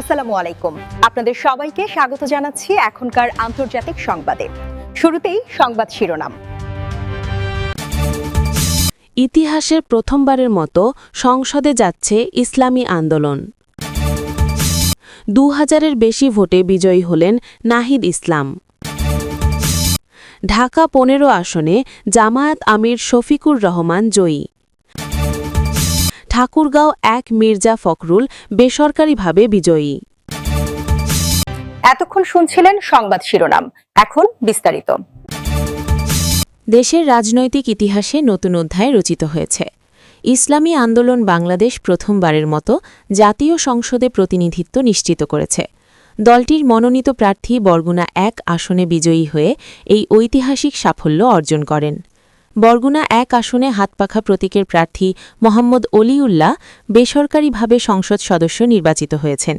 আসসালামু আলাইকুম। আপনাদের সবাইকে স্বাগত জানাচ্ছি এখনকার আন্তর্জাতিক সংবাদে। শুরুতেই সংবাদ শিরোনাম। ইতিহাসের প্রথমবারের মতো সংসদে যাচ্ছে ইসলামী আন্দোলন। দু হাজারের বেশি ভোটে বিজয়ী হলেন নাহিদ ইসলাম। ঢাকা পনেরো আসনে জামায়াত আমির শফিকুর রহমান জয়ী। ঠাকুরগাঁও এক মির্জা ফখরুল বেসরকারিভাবে বিজয়ী। এতক্ষণ শুনছিলেন সংবাদ শিরোনাম। এখন বিস্তারিত। দেশের রাজনৈতিক ইতিহাসে নতুন অধ্যায় রচিত হয়েছে। ইসলামী আন্দোলন বাংলাদেশ প্রথমবারের মতো জাতীয় সংসদে প্রতিনিধিত্ব নিশ্চিত করেছে। দলটির মনোনীত প্রার্থী বরগুনা এক আসনে বিজয়ী হয়ে এই ঐতিহাসিক সাফল্য অর্জন করেন। বরগুনা এক আসনে হাতপাখা প্রতীকের প্রার্থী মোহাম্মদ অলিউল্লাহ বেসরকারিভাবে সংসদ সদস্য নির্বাচিত হয়েছেন।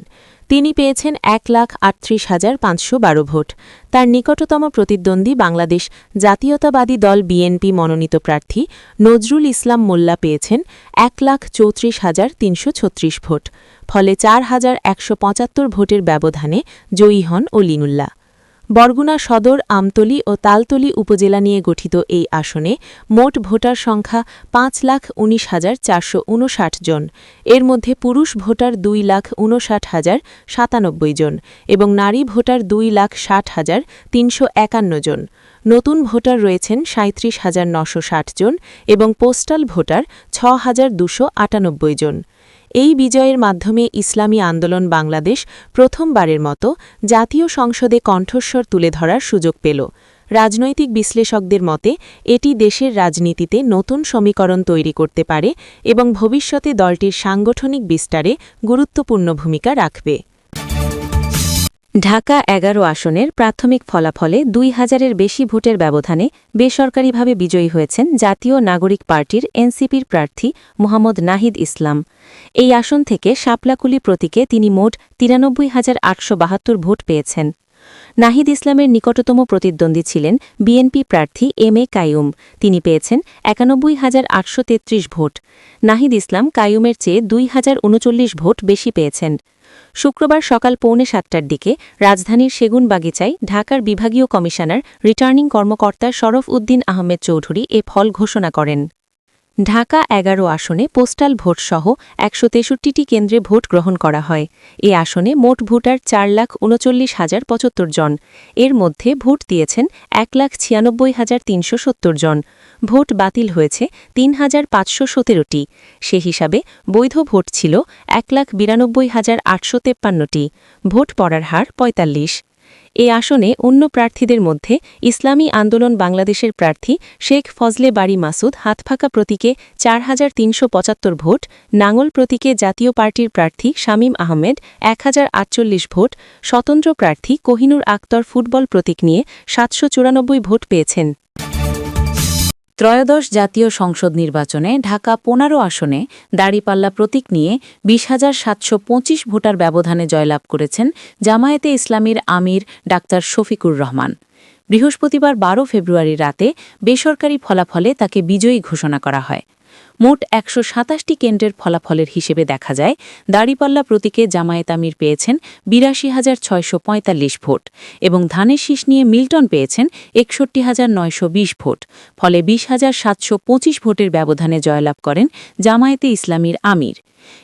তিনি পেয়েছেন এক লাখ আটত্রিশ হাজার পাঁচশো বারো ভোট। তার নিকটতম প্রতিদ্বন্দ্বী বাংলাদেশ জাতীয়তাবাদী দল বিএনপি মনোনীত প্রার্থী নজরুল ইসলাম মোল্লা পেয়েছেন এক লাখ চৌত্রিশ হাজার তিনশো ছত্রিশ ভোট। ফলে চার হাজার একশো পঁচাত্তর ভোটের ব্যবধানে জয়ী হন অলিনুল্লাহ। বরগুনা সদর, আমতলী ও তালতলী উপজেলা নিয়ে গঠিত এই আসনে মোট ভোটার সংখ্যা পাঁচ লাখ উনিশ হাজার চারশো উনষাট জন। এর মধ্যে পুরুষ ভোটার দুই লাখ উনষাট হাজার সাতানব্বই জন এবং নারী ভোটার দুই লাখ ষাট হাজার তিনশো একান্ন জন। নতুন ভোটার রয়েছেন সাঁত্রিশ হাজার নশো ষাট জন এবং পোস্টাল ভোটার ছ হাজার দুশো আটানব্বই জন। এই বিজয়ের মাধ্যমে ইসলামী আন্দোলন বাংলাদেশ প্রথমবারের মতো জাতীয় সংসদে কণ্ঠস্বর তুলে ধরার সুযোগ পেল। রাজনৈতিক বিশ্লেষকদের মতে, এটি দেশের রাজনীতিতে নতুন সমীকরণ তৈরি করতে পারে এবং ভবিষ্যতে দলটির সাংগঠনিক বিস্তারে গুরুত্বপূর্ণ ভূমিকা রাখবে। ঢাকা এগারো আসনের প্রাথমিক ফলাফলে দুই হাজারের বেশি ভোটের ব্যবধানে বেসরকারিভাবে বিজয়ী হয়েছেন জাতীয় নাগরিক পার্টির এনসিপির প্রার্থী মোহাম্মদ নাহিদ ইসলাম। এই আসন থেকে শাপলাকুলি প্রতীকে তিনি মোট তিরানব্বই হাজার আটশো বাহাত্তর ভোট পেয়েছেন। নাহিদ ইসলামের নিকটতম প্রতিদ্বন্দ্বী ছিলেন বিএনপি প্রার্থী এম এ কায়ুম। তিনি পেয়েছেন একানব্বই হাজার আটশো ভোট। নাহিদ ইসলাম কায়ুমের চেয়ে দুই হাজার উনচল্লিশ ভোট বেশি পেয়েছেন। শুক্রবার সকাল পৌনে সাতটার দিকে রাজধানীর সেগুন বাগিচায় ঢাকার বিভাগীয় কমিশনার, রিটার্নিং কর্মকর্তা শরফ উদ্দিন আহমেদ চৌধুরী এ ফল ঘোষণা করেন। ঢাকা এগারো আসনে পোস্টাল ভোটসহ একশো তেষট্টিটি কেন্দ্রে ভোট গ্রহণ করা হয়। এ আসনে মোট ভোটার চার লাখ উনচল্লিশ হাজার পঁচাত্তর জন। এর মধ্যে ভোট দিয়েছেন এক লাখ ছিয়ানব্বই হাজার তিনশো সত্তর জন। ভোট বাতিল হয়েছে তিন হাজার পাঁচশো সতেরোটি। সে হিসাবে বৈধ ভোট ছিল এক লাখ বিরানব্বই হাজার আটশো তেপ্পান্নটি। ভোট পড়ার হার পঁয়তাল্লিশ। এ আসনে অন্য প্রার্থীদের মধ্যে ইসলামী আন্দোলন বাংলাদেশের প্রার্থী শেখ ফজলে বাড়ি মাসুদ হাতফাঁকা প্রতীকে চার হাজার তিনশো পঁচাত্তর ভোট নাঙ্গল প্রতীকে জাতীয় পার্টির প্রার্থী শামীম আহমেদ এক হাজার আটচল্লিশ ভোট, স্বতন্ত্র প্রার্থী কোহিনুর আক্তর ফুটবল প্রতীক নিয়ে সাতশো চুরানব্বই ভোট পেয়েছেন। ত্রয়োদশ জাতীয় সংসদ নির্বাচনে ঢাকা পনেরো আসনে দাড়িপাল্লা প্রতীক নিয়ে বিশ হাজার সাতশো পঁচিশ ভোটার ব্যবধানে জয়লাভ করেছেন জামায়াতে ইসলামীর আমির ডাক্তার শফিকুর রহমান। বৃহস্পতিবার বারো ফেব্রুয়ারি রাতে বেসরকারি ফলাফলে তাকে বিজয়ী ঘোষণা করা হয়। মোট একশো সাতাশটি কেন্দ্রের ফলাফলের হিসেবে দেখা যায়। দাড়িপাল্লা প্রতীকে জামায়াত আমির পেয়েছেন বিরাশি হাজার ছয়শো পঁয়তাল্লিশ ভোট এবং ধানের শীষ নিয়ে মিল্টন পেয়েছেন একষট্টি হাজার নয়শো বিশ ভোট। ফলে বিশ হাজার সাতশো পঁচিশ ভোটের ব্যবধানে জয়লাভ করেন জামায়াতে ইসলামীর আমির।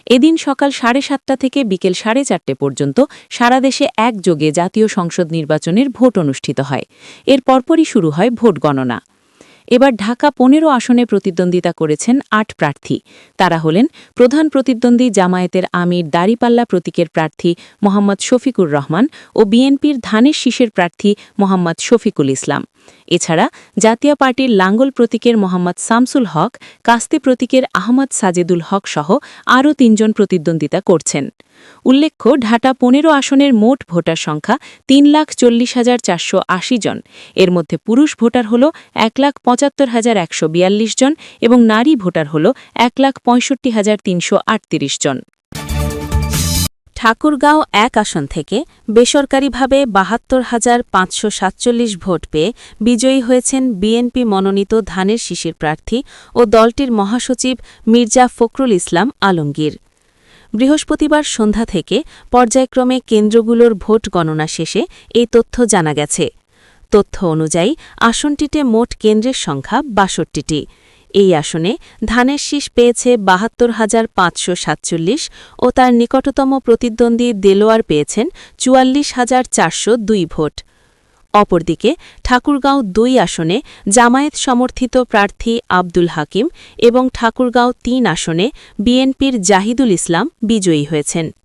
এদিন সকাল সাড়ে সাতটা থেকে বিকেল সাড়ে চারটে পর্যন্ত সারা দেশে একযোগে জাতীয় সংসদ নির্বাচনের ভোট অনুষ্ঠিত হয়। এর পরপরই শুরু হয় ভোট গণনা। এবার ঢাকা পনেরো আসনে প্রতিদ্বন্দ্বিতা করেছেন আট প্রার্থী। তারা হলেন প্রধান প্রতিদ্বন্দ্বী জামায়াতের আমির দাড়িপাল্লা প্রতীকের প্রার্থী মোহাম্মদ শফিকুর রহমান ও বিএনপির ধানের শীষের প্রার্থী মোহাম্মদ শফিকুল ইসলাম। এছাড়া জাতীয় পার্টির লাঙ্গল প্রতীকের মোহাম্মদ শামসুল হক, কাস্তে প্রতীকের আহমদ সাজেদুল হক সহ আরও তিনজন প্রতিদ্বন্দ্বিতা করছেন। উল্লেখ্য ঢাটা পনেরো আসনের মোট ভোটার সংখ্যা তিন লাখ চল্লিশ হাজার চারশো আশি জন। এর মধ্যে পুরুষ ভোটার হল এক লাখ পঁচাত্তর হাজার একশো বিয়াল্লিশ জন এবং নারী ভোটার হল এক লাখ পঁয়ষট্টি হাজার তিনশো আটত্রিশ জন। ঠাকুরগাঁও এক আসন থেকে বেসরকারিভাবে বাহাত্তর হাজার পাঁচশো সাতচল্লিশ ভোট পেয়ে বিজয়ী হয়েছেন বিএনপি মনোনীত ধানের শিশির প্রার্থী ও দলটির মহাসচিব মির্জা ফখরুল ইসলাম আলমগীর। বৃহস্পতিবার সন্ধ্যা থেকে পর্যায়ক্রমে কেন্দ্রগুলোর ভোট গণনা শেষে এই তথ্য জানা গেছে। তথ্য অনুযায়ী, আসনটিতে মোট কেন্দ্রের সংখ্যা বাষট্টিটি। এই আসনে ধানের শীষ পেয়েছে বাহাত্তর হাজার পাঁচশো সাতচল্লিশ ও তার নিকটতম প্রতিদ্বন্দ্বী দেলোয়ার পেয়েছেন চুয়াল্লিশ হাজার চারশো দুই ভোট। অপরদিকে ঠাকুরগাঁও দুই আসনে জামায়াত সমর্থিত প্রার্থী আব্দুল হাকিম এবং ঠাকুরগাঁও তিন আসনে বিএনপির জাহিদুল ইসলাম বিজয়ী হয়েছেন।